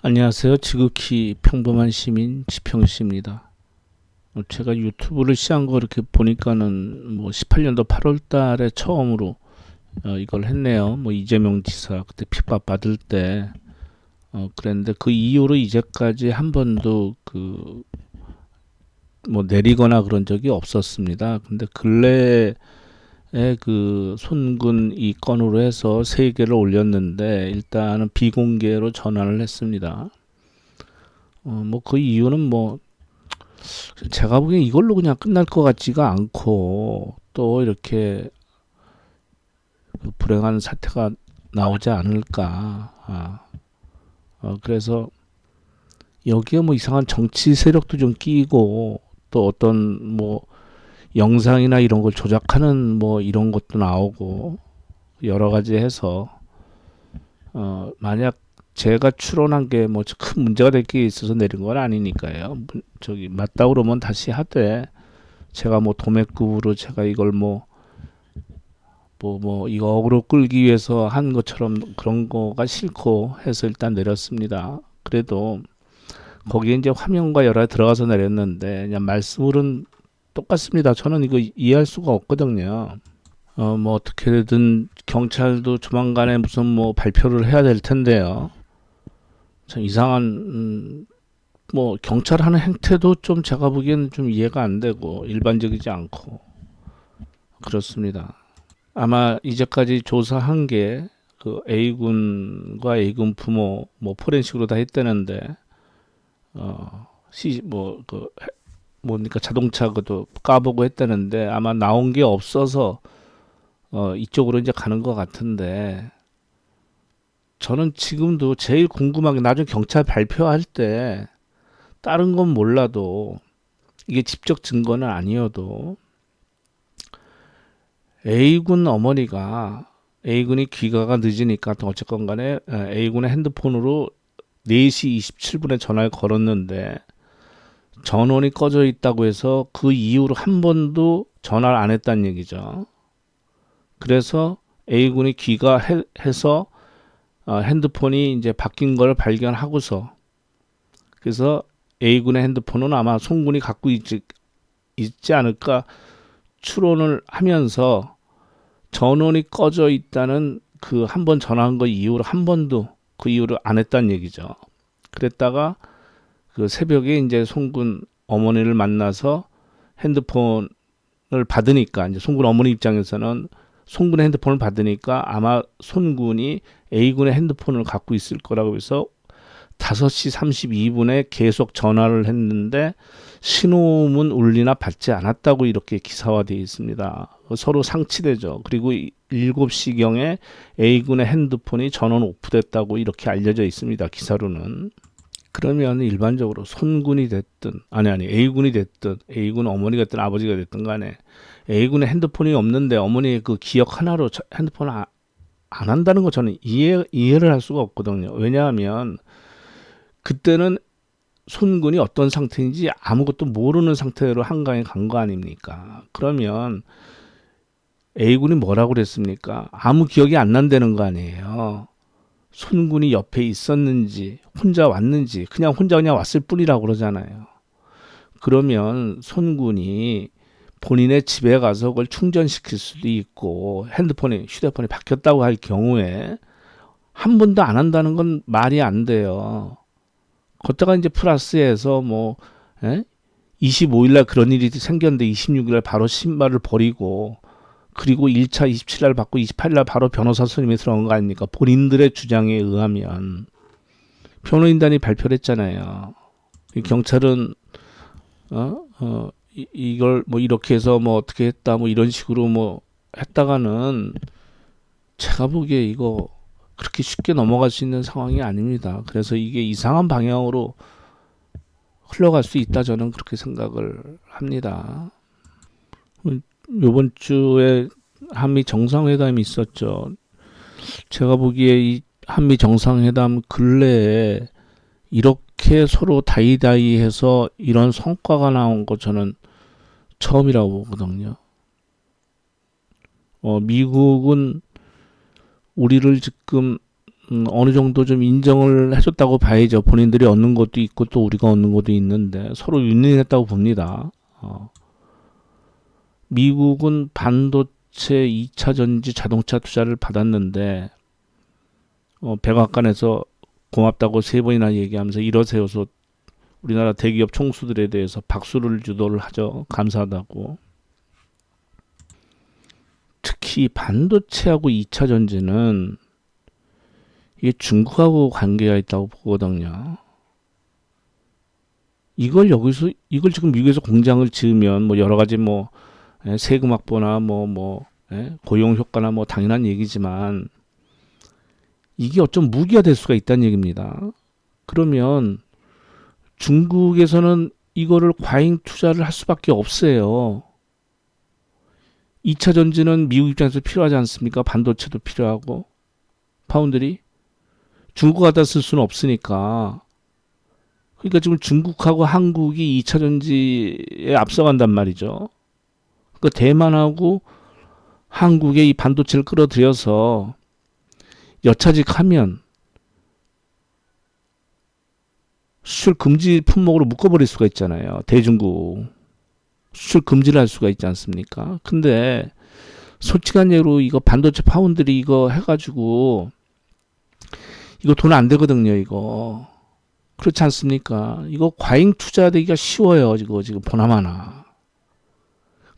안녕하세요. 지극히 평범한 시민 지평씨입니다. 어, 제가 유튜브를 시작한 거 이렇게 보니까는 뭐 18년도 8월 달에 처음으로 어, 이걸 했네요. 뭐 이재명 지사 그때 핍박 받을 때 어, 그랬는데 그 이후로 이제까지 한 번도 그 뭐 내리거나 그런 적이 없었습니다. 근데 근래에 그 손군 이 건으로 해서 세 개를 올렸는데 일단은 비공개로 전환을 했습니다. 어, 뭐 그 이유는 뭐 제가 보기엔 이걸로 그냥 끝날 것 같지가 않고 또 이렇게 그 불행한 사태가 나오지 않을까. 아, 어, 그래서 여기에 뭐 이상한 정치 세력도 좀 끼고 또 어떤 뭐 영상이나 이런 걸 조작하는 뭐 이런 것도 나오고 여러 가지 해서 어 만약 제가 추론한 게 뭐 큰 문제가 될 게 있어서 내린 건 아니니까요. 문- 저기 맞다 그러면 다시 하되 제가 뭐 도매급으로 제가 이걸 뭐 뭐뭐 이거 어그로 끌기 위해서 한 것처럼 그런 거가 싫고 해서 일단 내렸습니다. 그래도 거기에 이제 화면과 가지 들어가서 내렸는데 그냥 말씀으로는 똑같습니다. 저는 이거 이해할 수가 없거든요. 어, 뭐 어떻게든 경찰도 조만간에 무슨 뭐 발표를 해야 될 텐데요. 참 이상한 음, 뭐 경찰 하는 행태도 좀 제가 보기에는 좀 이해가 안 되고 일반적이지 않고 그렇습니다. 아마 이제까지 조사한 게 그 A군과 A군 부모 뭐 포렌식으로 다 했다는데 어시뭐그 뭡니까 자동차 그도 까보고 했다는데 아마 나온 게 없어서 어 이쪽으로 이제 가는 것 같은데 저는 지금도 제일 궁금한 게 나중에 경찰 발표할 때 다른 건 몰라도 이게 직접 증거는 아니어도 A군 어머니가 A군이 귀가가 늦으니까 또 어쨌건 간에 에, A군의 핸드폰으로 4시 27분에 전화를 걸었는데 전원이 꺼져 있다고 해서 그 이후로 한 번도 전화를 안 했다는 얘기죠. 그래서 A군이 귀가해서 어, 핸드폰이 이제 바뀐 걸 발견하고서 그래서 A군의 핸드폰은 아마 송군이 갖고 있지, 있지 않을까 추론을 하면서 전원이 꺼져 있다는 그 한 번 전화한 거 이후로 한 번도 그 이후로 안 했다는 얘기죠. 그랬다가 그 새벽에 이제 송군 어머니를 만나서 핸드폰을 받으니까 이제 송군 어머니 입장에서는 송군의 핸드폰을 받으니까 아마 손군이 A군의 핸드폰을 갖고 있을 거라고 해서 5시 32분에 계속 전화를 했는데 신호음은 울리나 받지 않았다고 이렇게 기사화되어 있습니다. 서로 상치되죠. 그리고 7시경에 A군의 핸드폰이 전원 오프됐다고 이렇게 알려져 있습니다. 기사로는. 그러면 일반적으로 손군이 됐든 아니 아니 A군이 됐든 A군 어머니가 됐든 아버지가 됐든 간에 A군의 핸드폰이 없는데 어머니의 그 기억 하나로 저- 핸드폰을 아- 안 한다는 거 저는 이해 이해를 할 수가 없거든요. 왜냐하면 그때는 손군이 어떤 상태인지 아무것도 모르는 상태로 한강에 간 거 아닙니까? 그러면 A군이 뭐라고 그랬습니까? 아무 기억이 안 난다는 거 아니에요. 손군이 옆에 있었는지 혼자 왔는지 그냥 혼자 그냥 왔을 뿐이라고 그러잖아요. 그러면 손군이 본인의 집에 가서 그걸 충전시킬 수도 있고 핸드폰이 휴대폰이 바뀌었다고 할 경우에 한 번도 안 한다는 건 말이 안 돼요. 걷다가 이제 플러스해서 뭐 에? 25일 날 그런 일이 생겼는데 26일 날 바로 신발을 버리고 그리고 1차 27일 날 받고 28일 날 바로 변호사 선임이 들어간 거 아닙니까? 본인들의 주장에 의하면 변호인단이 발표를 했잖아요. 이 경찰은 어, 어, 이, 이걸 뭐 이렇게 해서 뭐 어떻게 했다 뭐 이런 식으로 뭐 했다가는 제가 보기에 이거 그렇게 쉽게 넘어갈 수 있는 상황이 아닙니다. 그래서 이게 이상한 방향으로 흘러갈 수 있다 저는 그렇게 생각을 합니다. 음, 요번 주에 한미 정상회담이 있었죠. 제가 보기에 이 한미 정상회담 근래에 이렇게 서로 다이다이해서 이런 성과가 나온 거 저는 처음이라고 보거든요. 어, 미국은 우리를 지금 음, 어느 정도 좀 인정을 해줬다고 봐야죠. 본인들이 얻는 것도 있고 또 우리가 얻는 것도 있는데 서로 윈윈했다고 봅니다. 어. 미국은 반도체 2차 전지 자동차 투자를 받았는데 어, 백악관에서 고맙다고 세 번이나 얘기하면서 일어세워서 우리나라 대기업 총수들에 대해서 박수를 주도를 하죠. 감사하다고. 특히 반도체하고 2차 전지는 이게 중국하고 관계가 있다고 보거든요. 이걸 여기서 이걸 지금 미국에서 공장을 지으면 뭐 여러 가지 뭐 예, 세금 확보나 뭐뭐 고용 효과나 뭐 당연한 얘기지만 이게 어쩜 무기가 될 수가 있다는 얘기입니다. 그러면 중국에서는 이거를 과잉 투자를 할 수밖에 없어요. 2차 전지는 미국 입장에서 필요하지 않습니까? 반도체도 필요하고 파운드리 중국 갖다 쓸 수는 없으니까 그러니까 지금 중국하고 한국이 2차 전지에 앞서간단 말이죠. 그러니까 대만하고 한국의 이 반도체를 끌어들여서 여차직하면 수출 금지 품목으로 묶어버릴 수가 있잖아요. 대중국 수출 금지를 할 수가 있지 않습니까? 근데 솔직한 예로 이거 반도체 파운드리 이거 해가지고 이거 돈 안 되거든요. 이거 그렇지 않습니까? 이거 과잉 투자되기가 쉬워요. 이거 지금 보나마나.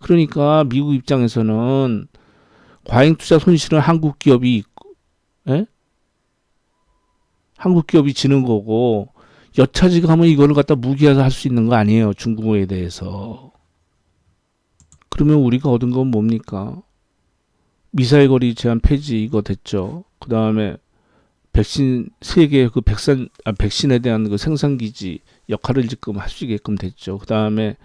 그러니까 미국 입장에서는 과잉 투자 손실은 한국 기업이 예? 한국 기업이 지는 거고 여차지가면 이거를 갖다 무기화해서 할 수 있는 거 아니에요. 중국에 대해서. 그러면 우리가 얻은 건 뭡니까? 미사일 거리 제한 폐지 이거 됐죠. 그 다음에 백신 세계 그 백산 아, 백신에 대한 그 생산 기지 역할을 지금 할 수 있게끔 됐죠. 그 다음에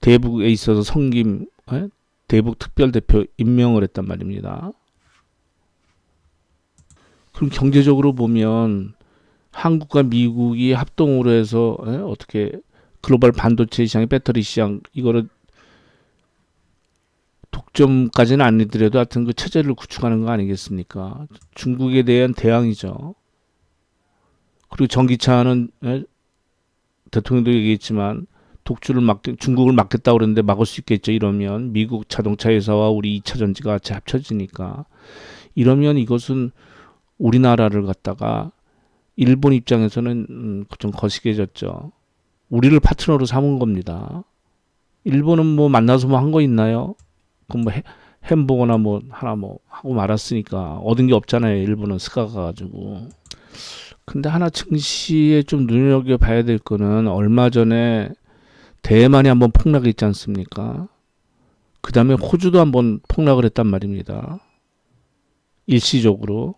대북에 있어서 성김 에? 대북 특별 대표 임명을 했단 말입니다. 그럼 경제적으로 보면 한국과 미국이 합동으로 해서 에? 어떻게 글로벌 반도체 시장, 배터리 시장 이거를 독점까지는 아니더라도 하여튼 그 체제를 구축하는 거 아니겠습니까? 중국에 대한 대항이죠. 그리고 전기차는 에? 대통령도 얘기했지만 독주를 막 중국을 막겠다 그러는데 막을 수 있겠죠. 이러면 미국 자동차 회사와 우리 2차 전지가 같이 합쳐지니까 이러면 이것은 우리나라를 갖다가 일본 입장에서는 음, 좀 거시기해졌죠. 우리를 파트너로 삼은 겁니다. 일본은 뭐 만나서 뭐 한 거 있나요? 그럼 뭐 해, 햄버거나 뭐 하나 뭐 하고 말았으니까 얻은 게 없잖아요. 일본은 스가 가가지고. 근데 하나 증시에 좀 눈여겨 봐야 될 거는 얼마 전에 대만이 한번 폭락했지 않습니까? 그 다음에 호주도 한번 폭락을 했단 말입니다. 일시적으로.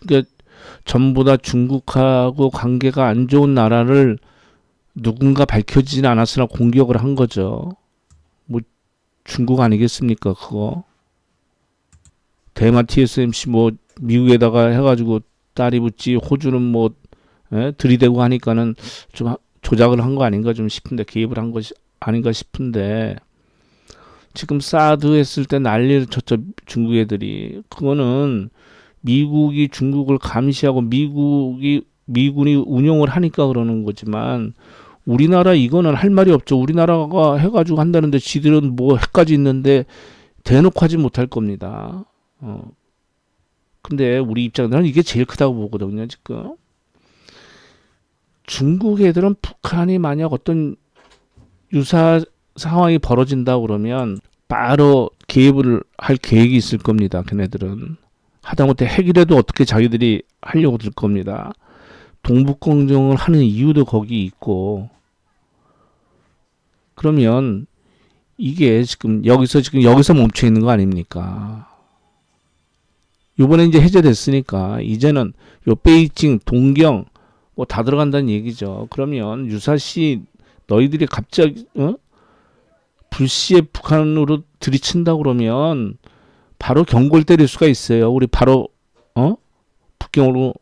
그러니까 전부 다 중국하고 관계가 안 좋은 나라를 누군가 밝혀지진 않았으나 공격을 한 거죠. 뭐 중국 아니겠습니까? 그거. 대만 TSMC 뭐 미국에다가 해가지고 딸이 붙지 호주는 뭐 에? 들이대고 하니까는 좀 조작을 한 거 아닌가 좀 싶은데 개입을 한 것이 아닌가 싶은데 지금 사드 했을 때 난리를 쳤죠 중국 애들이. 그거는 미국이 중국을 감시하고 미국이 미군이 운용을 하니까 그러는 거지만 우리나라 이거는 할 말이 없죠. 우리나라가 해가지고 한다는데 지들은 뭐 해까지 있는데 대놓고 하지 못할 겁니다. 어. 근데 우리 입장에서는 이게 제일 크다고 보거든요 지금 중국 애들은 북한이 만약 어떤 유사 상황이 벌어진다 그러면 바로 개입을 할 계획이 있을 겁니다. 걔네들은 하다못해 핵이라도 어떻게 자기들이 하려고 들 겁니다. 동북공정을 하는 이유도 거기 있고 그러면 이게 지금 여기서 지금 여기서 멈춰 있는 거 아닙니까? 요번에 이제 해제됐으니까 이제는 요 베이징, 동경 뭐 다 들어간다는 얘기죠. 그러면 유사시 너희들이 갑자기 어? 불시에 북한으로 들이친다 그러면 바로 경고를 때릴 수가 있어요. 우리 바로 어 북경으로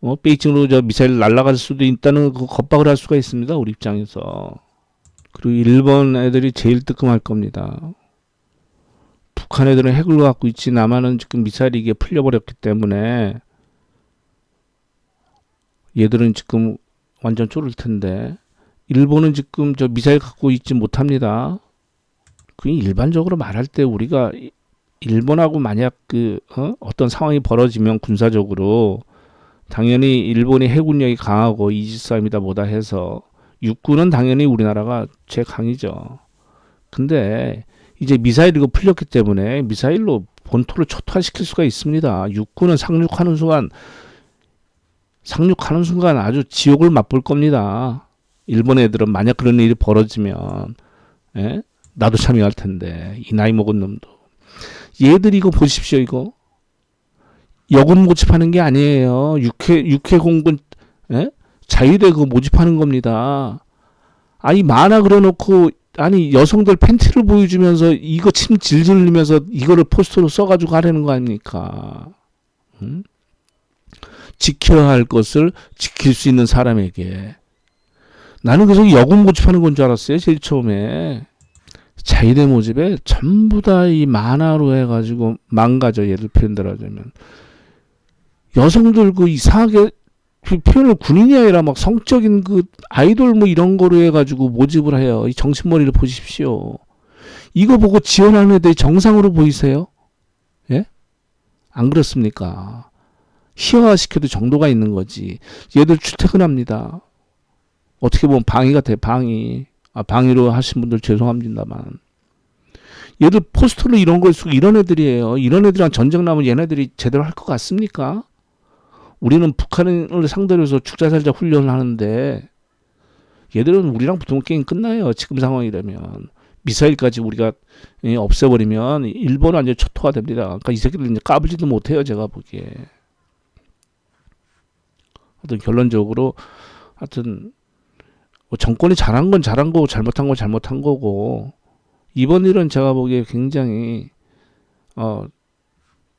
어 베이징으로 저 미사일 날아갈 수도 있다는 그 겁박을 할 수가 있습니다. 우리 입장에서 그리고 일본 애들이 제일 뜨끔할 겁니다. 북한 애들은 핵을 갖고 있지 남한은 지금 미사일이 이게 풀려버렸기 때문에 얘들은 지금 완전 쫄을 텐데 일본은 지금 저 미사일 갖고 있지 못합니다. 그 일반적으로 말할 때 우리가 이- 일본하고 만약 그 어? 어떤 상황이 벌어지면 군사적으로 당연히 일본이 해군력이 강하고 이지스함이다 뭐다 해서 육군은 당연히 우리나라가 최강이죠. 근데 이제 미사일 이거 풀렸기 때문에 미사일로 본토를 초토화시킬 수가 있습니다. 육군은 상륙하는 순간 상륙하는 순간 아주 지옥을 맛볼 겁니다. 일본 애들은 만약 그런 일이 벌어지면 예? 나도 참여할 텐데 이 나이 먹은 놈도 얘들 이거 보십시오 이거 여군 모집하는 게 아니에요. 육해 육해 공군 예? 자위대 그거 모집하는 겁니다. 아니 만화 그려놓고 아니 여성들 팬티를 보여주면서 이거 침 질질 흘리면서 이거를 포스터로 써가지고 하려는 거 아닙니까? 음? 지켜야 할 것을 지킬 수 있는 사람에게 나는 그래서 여군 모집하는 건 줄 알았어요 제일 처음에 자위대 모집에 전부 다 이 만화로 해가지고 망가져 예를 표현대로 하자면 여성들 그 이상하게 그 표현을 군인이 아니라 막 성적인 그 아이돌 뭐 이런 거로 해가지고 모집을 해요. 이 정신머리를 보십시오. 이거 보고 지원하는 애들이 정상으로 보이세요? 예? 안 그렇습니까? 희화화시켜도 정도가 있는 거지. 얘들 출퇴근합니다. 어떻게 보면 방위가 돼, 방위. 아, 방위로 하신 분들 죄송합니다만. 얘들 포스터로 이런 걸 쓰고 이런 애들이에요. 이런 애들이랑 전쟁 나면 얘네들이 제대로 할 것 같습니까? 우리는 북한을 상대로 해서 죽자살자 훈련을 하는데 얘들은 우리랑 붙으면 게임 끝나요. 지금 상황이라면 미사일까지 우리가 예, 없애버리면 일본은 완전 초토화 됩니다. 그러니까 이 새끼들 이제 까불지도 못해요. 제가 보기에. 하여튼 결론적으로 하여튼 뭐 정권이 잘한 건 잘한 거고 잘못한 건 잘못한 거고 이번 일은 제가 보기에 굉장히 어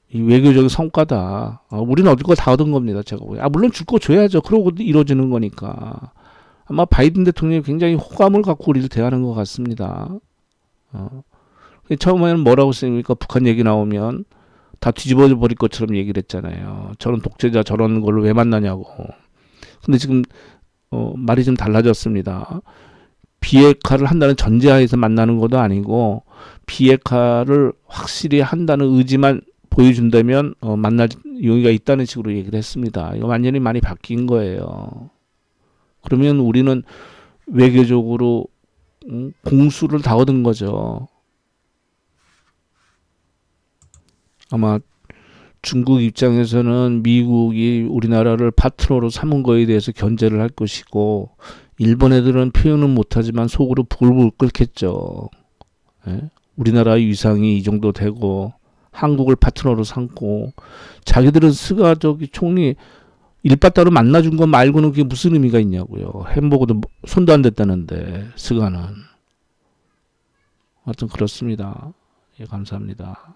이 외교적인 성과다. 어, 우리는 얻을 거 다 얻은 겁니다. 제가 보기에. 아, 물론 줄 거 줘야죠. 그러고 이루어지는 거니까. 아마 바이든 대통령이 굉장히 호감을 갖고 우리를 대하는 것 같습니다. 어. 처음에는 뭐라고 쓰니까 북한 얘기 나오면 다 뒤집어 버릴 것처럼 얘기를 했잖아요. 저런 독재자 저런 걸로 왜 만나냐고. 근데 지금 어, 말이 좀 달라졌습니다. 비핵화를 한다는 전제하에서 만나는 것도 아니고 비핵화를 확실히 한다는 의지만 보여준다면 어, 만날 용의가 있다는 식으로 얘기를 했습니다. 이거 완전히 많이 바뀐 거예요. 그러면 우리는 외교적으로 음, 공수를 다 얻은 거죠. 아마 중국 입장에서는 미국이 우리나라를 파트너로 삼은 거에 대해서 견제를 할 것이고 일본 애들은 표현은 못하지만 속으로 부글부글 끓겠죠. 예? 우리나라의 위상이 이 정도 되고 한국을 파트너로 삼고 자기들은 스가 저기 총리 일바따로 만나준 거 말고는 그게 무슨 의미가 있냐고요. 햄버거도 손도 안 댔다는데 스가는. 하여튼 그렇습니다. 예, 감사합니다.